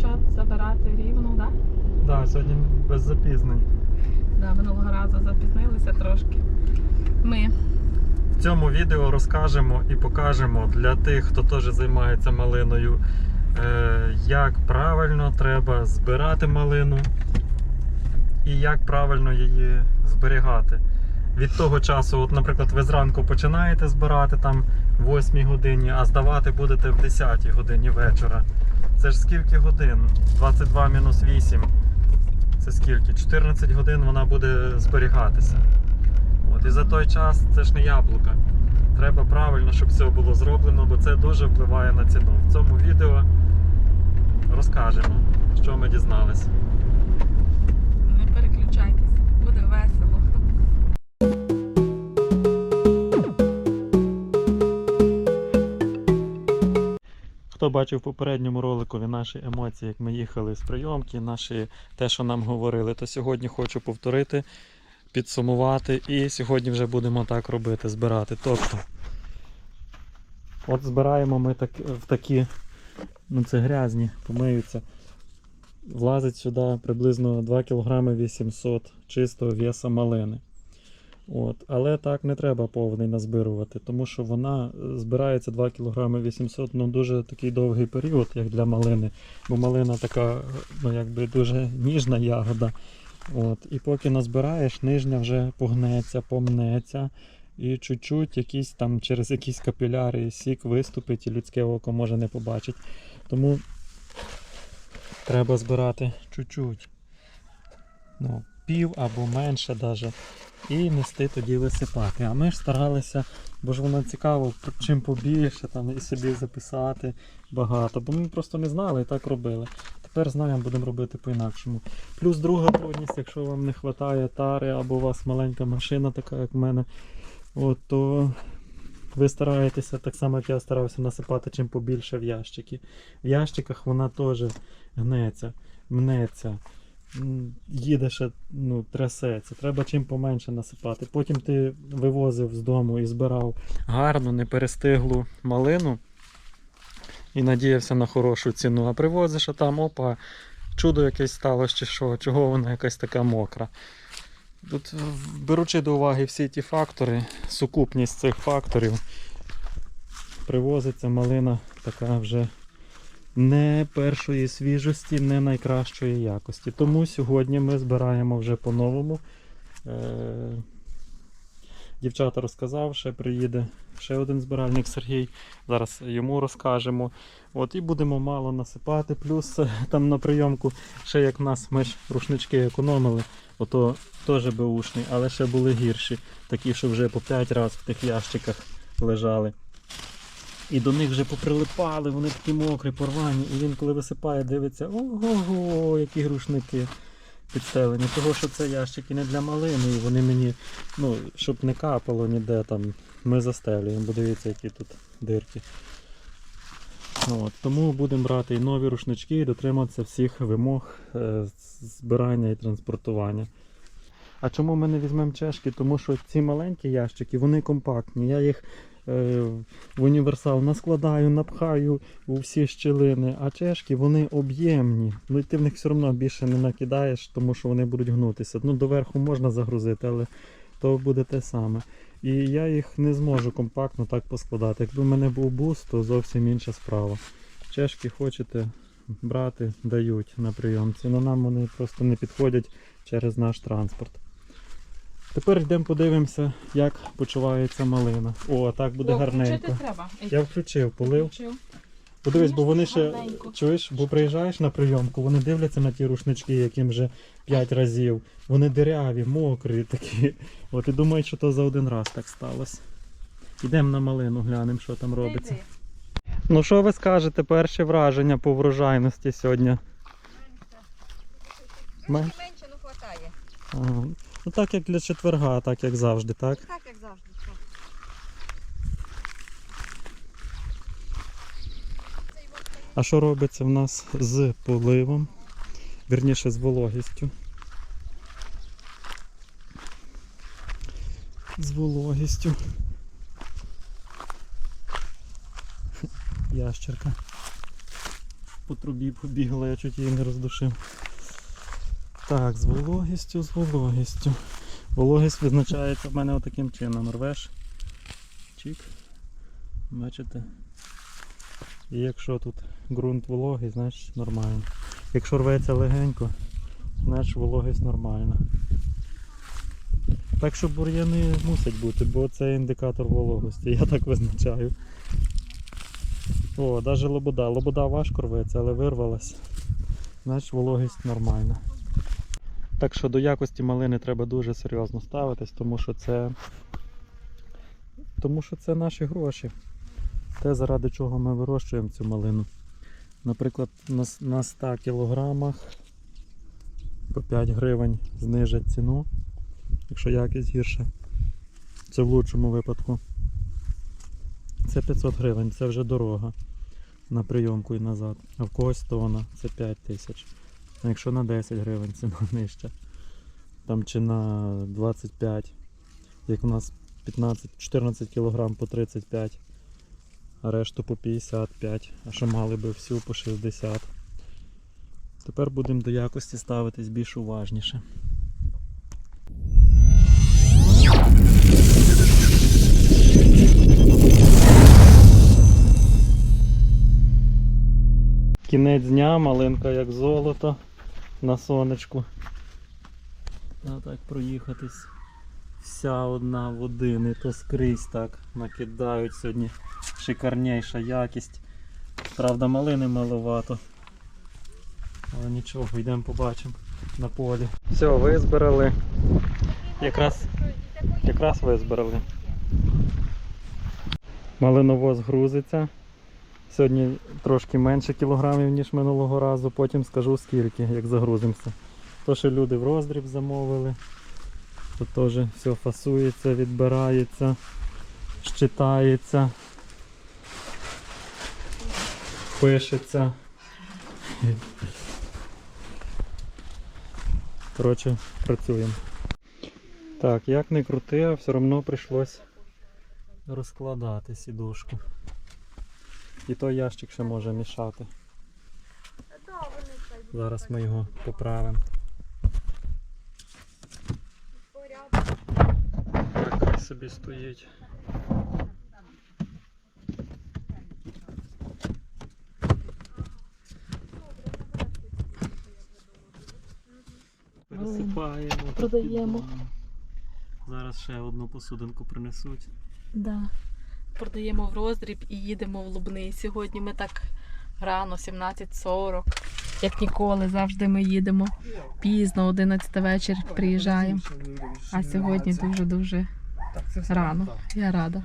дівчат забирати рівну, так? Да, сьогодні без запізнень. Да, минулого разу запізнилися трошки. Ми В цьому відео розкажемо і покажемо для тих, хто теж займається малиною, е, як правильно треба збирати малину і як правильно її зберігати. Від того часу, от, наприклад, ви зранку починаєте збирати там в 8 годині, а здавати будете в 10 годині вечора. Це ж скільки годин? 22 мінус 8. Це скільки? 14 годин вона буде зберігатися. От, і за той час це ж не яблука. Треба правильно, щоб все було зроблено, бо це дуже впливає на ціну. В цьому відео розкажемо, що ми дізналися. Хто бачив в попередньому роликові наші емоції, як ми їхали з прийомки, наші те, що нам говорили, то сьогодні хочу повторити, підсумувати і сьогодні вже будемо так робити, збирати. Тобто, от збираємо ми так, в такі, ну це грязні, помиються. Влазить сюди приблизно 2 кг 800 чистого веса малини. От. Але так не треба повний назбирувати, тому що вона е, збирається 2 кг 800 ну дуже такий довгий період, як для малини. Бо малина така ну, якби дуже ніжна ягода. От. І поки назбираєш, нижня вже погнеться, помнеться. І чуть-чуть якісь там через якісь капіляри сік виступить, і людське око може не побачить. Тому треба збирати чуть-чуть. Ну, пів або менше даже і нести тоді висипати. А ми ж старалися, бо ж воно цікаво, чим побільше там і собі записати багато. Бо ми просто не знали і так робили. Тепер знаємо, будемо робити по-інакшому. Плюс друга трудність, якщо вам не вистачає тари або у вас маленька машина, така як в мене, от, то ви стараєтеся, так само як я старався насипати чим побільше в ящики. В ящиках вона теж гнеться, мнеться м, їде ще, ну, трясеться. Треба чим поменше насипати. Потім ти вивозив з дому і збирав гарну, неперестиглу малину і надіявся на хорошу ціну. А привозиш, а там опа, чудо якесь сталося чи що, чого вона якась така мокра. Тут, беручи до уваги всі ті фактори, сукупність цих факторів, привозиться малина така вже не першої свіжості, не найкращої якості. Тому сьогодні ми збираємо вже по-новому. Е, Дівчата розказав, ще приїде ще один збиральник Сергій. Зараз йому розкажемо. От, і будемо мало насипати. Плюс е, там на прийомку, ще як в нас ми ж рушнички економили, ото теж беушні, але ще були гірші, такі, що вже по 5 разів в тих ящиках лежали. І до них вже поприлипали, вони такі мокрі, порвані. І він, коли висипає, дивиться, ого, які грушники підстелені. Того, що це ящики не для малини, і вони мені, ну, щоб не капало ніде там, ми застелюємо, бо дивіться, які тут дирки. От, тому будемо брати і нові рушнички і дотриматися всіх вимог е, збирання і транспортування. А чому ми не візьмемо чешки? Тому що ці маленькі ящики, вони компактні. Я їх в універсал наскладаю, напхаю у всі щілини, а чешки вони об'ємні. Ну і ти в них все одно більше не накидаєш, тому що вони будуть гнутися. Ну, доверху можна загрузити, але то буде те саме. І я їх не зможу компактно так поскладати. Якби в мене був бус, то зовсім інша справа. Чешки хочете брати, дають на прийомці. але нам вони просто не підходять через наш транспорт. Тепер йдемо подивимося, як почувається малина. О, так буде О, гарненько. треба. Я включив, полив. включив. Подивись, бо вони ще Гарненько. чуєш, бо приїжджаєш на прийомку, вони дивляться на ті рушнички, яким вже 5 разів. Вони диряві, мокрі такі. От і думають, що то за один раз так сталося. Йдемо на малину, глянемо, що там робиться. Ну що ви скажете, перші враження по врожайності сьогодні? Мен- Трошки менше, ну хватає. Ага. Ну так як для четверга, так як завжди, так? Так, як завжди. А що робиться в нас з поливом? Вірніше з вологістю. З вологістю. Ящерка. по трубі побігла, я чуть її не роздушив. Так, з вологістю, з вологістю. Вологість визначається в мене отаким чином. Рвеш. Чик. Бачите? І якщо тут ґрунт вологий, значить нормально. Якщо рветься легенько, значить вологість нормальна. Так що бур'яни мусять бути, бо це індикатор вологості, я так визначаю. О, навіть лобода. Лобода важко рветься, але вирвалась. Значить вологість нормальна. Так що до якості малини треба дуже серйозно ставитись, тому що це. Тому що це наші гроші. Те, заради чого ми вирощуємо цю малину. Наприклад, на, на 100 кілограмах по 5 гривень знижать ціну, якщо якість гірша. Це в лучшому випадку. Це 500 гривень, це вже дорога на прийомку і назад. А в когось тона це 5 тисяч. Якщо на 10 гривень ціна нижча. Там чи на 25, як у нас 15-14 кг по 35, а решту по 55, а що мали би всю по 60. Тепер будемо до якості ставитись більш уважніше. Кінець дня, малинка як золото на сонечку. А так проїхатись. Вся одна в один, і то скрізь так накидають сьогодні шикарніша якість. Правда, малини маловато. Але нічого, йдемо побачимо на полі. Все, визбирали. Якраз, якраз визбирали. Малиновоз грузиться. Сьогодні трошки менше кілограмів, ніж минулого разу, потім скажу скільки, як загрузимося. То, що люди в роздріб замовили, то теж все фасується, відбирається, щитається, пишеться. Коротше, працюємо. Так, як не крути, а все одно прийшлось розкладати сідушку. І той ящик ще може мішати. Зараз ми його поправимо. Хай собі стоїть. Пересипаємо. Продаємо. Зараз ще одну посудинку принесуть. Да. Продаємо в роздріб і їдемо в Лубни. Сьогодні ми так рано, 17.40. Як ніколи, завжди ми їдемо пізно, 11 вечір приїжджаємо. А сьогодні дуже-дуже рано. Я рада.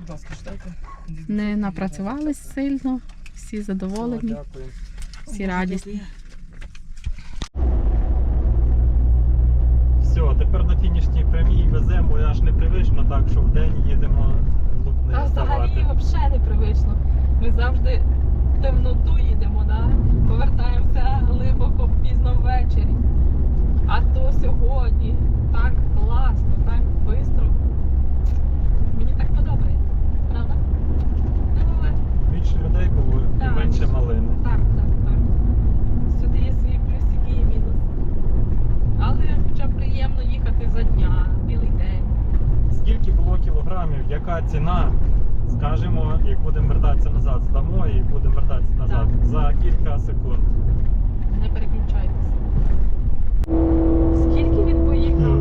Не напрацювались сильно, всі задоволені, всі радісні. Все, тепер на фінішній прямій веземо, я аж непривично так, що в день їдемо в Лубни взагалі взагалі непривично. Ми завжди в темноту їдемо, да? повертаємося глибоко пізно ввечері. А то сьогодні так класно, так швидко. Мені так подобається, правда? Ну, але Більше людей було і Так. менше малини. так, так, так. Сюди є свої плюсики і мінуси. Але хоча б приємно їхати за дня, білий день. Скільки було кілограмів, яка ціна? Скажемо, як будемо вертатися назад, здамо і будемо вертатися назад за кілька секунд. Не переключайтеся. Скільки він поїхав?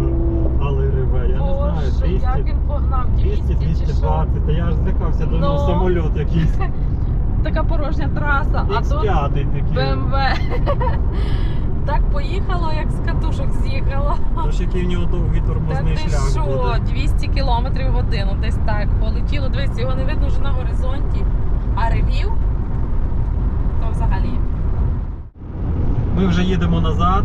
Але реве, я не Боже, знаю, як він погнав, 200-220. та я ж злякався, думав Ну. самоліт якийсь. Така порожня траса, а тут X5 такий. БМВ. Так поїхало, як з катушок з'їхало. Тож який в нього довгий Та ти шлях що, буде. 200 км в годину, десь так. Полетіло, дивись, його не видно вже на горизонті. А ревів, то взагалі. Ми вже їдемо назад.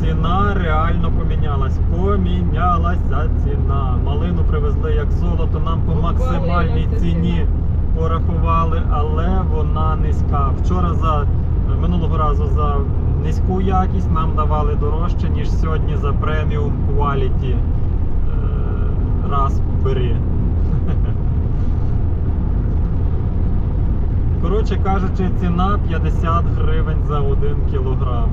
Ціна реально помінялась. Помінялася ціна. Малину привезли як золото, нам по максимальній ціні порахували, але вона низька. Вчора за минулого разу за низьку якість нам давали дорожче, ніж сьогодні за преміум. Е, Раз бери. Коротше кажучи, ціна 50 гривень за 1 кілограм.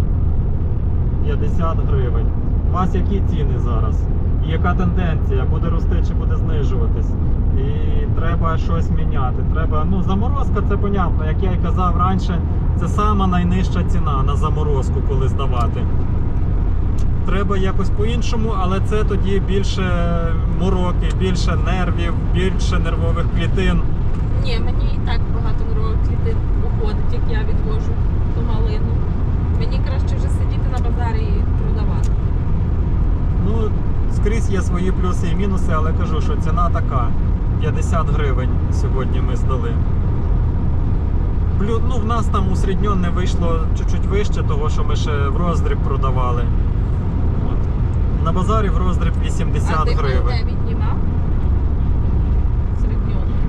50 гривень. У вас які ціни зараз? І яка тенденція? Буде рости чи буде знижуватись? І треба щось міняти. Треба, ну, заморозка це понятно, як я й казав раніше, це сама найнижча ціна на заморозку, коли здавати. Треба якось по-іншому, але це тоді більше мороки, більше нервів, більше нервових клітин. Ні, мені і так багато нервових клітин уходить, як я відвожу ту малину. Мені краще вже сидіти на базарі і продавати. Ну, скрізь є свої плюси і мінуси, але кажу, що ціна така. 50 гривень сьогодні ми здали. Плю, ну, в нас там усрідньоне вийшло чуть-чуть вище, того, що ми ще в роздріб продавали. От. На базарі в роздріб 80 а ти гривень. пальне віднімав?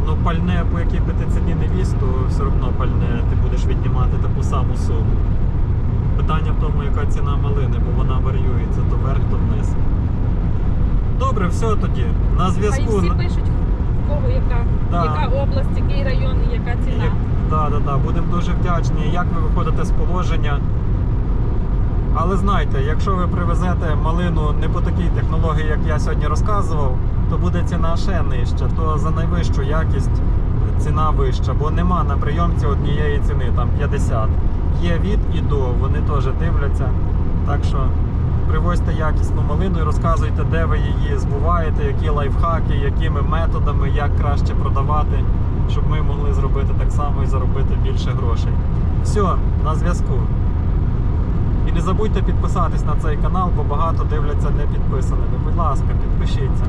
Ну, пальне, по якій би ти ціні не віз, то все одно пальне ти будеш віднімати таку саму суму. Питання в тому, яка ціна малини, бо вона варіюється то вверх, то вниз. Добре, все тоді. На зв'язку. всі пишуть, кого яка, Да. яка область, який район і яка ціна. Так, так, так. Будемо дуже вдячні, як ви виходите з положення. Але знайте, якщо ви привезете малину не по такій технології, як я сьогодні розказував, то буде ціна ще нижча, то за найвищу якість ціна вища, бо нема на прийомці однієї ціни, там 50. Є від і до, вони теж дивляться. Так що привозьте якісну малину і розказуйте, де ви її збуваєте, які лайфхаки, якими методами, як краще продавати, щоб ми могли зробити так само і заробити більше грошей. Все, на зв'язку. І не забудьте підписатись на цей канал, бо багато дивляться не підписаними. Будь ласка, підпишіться.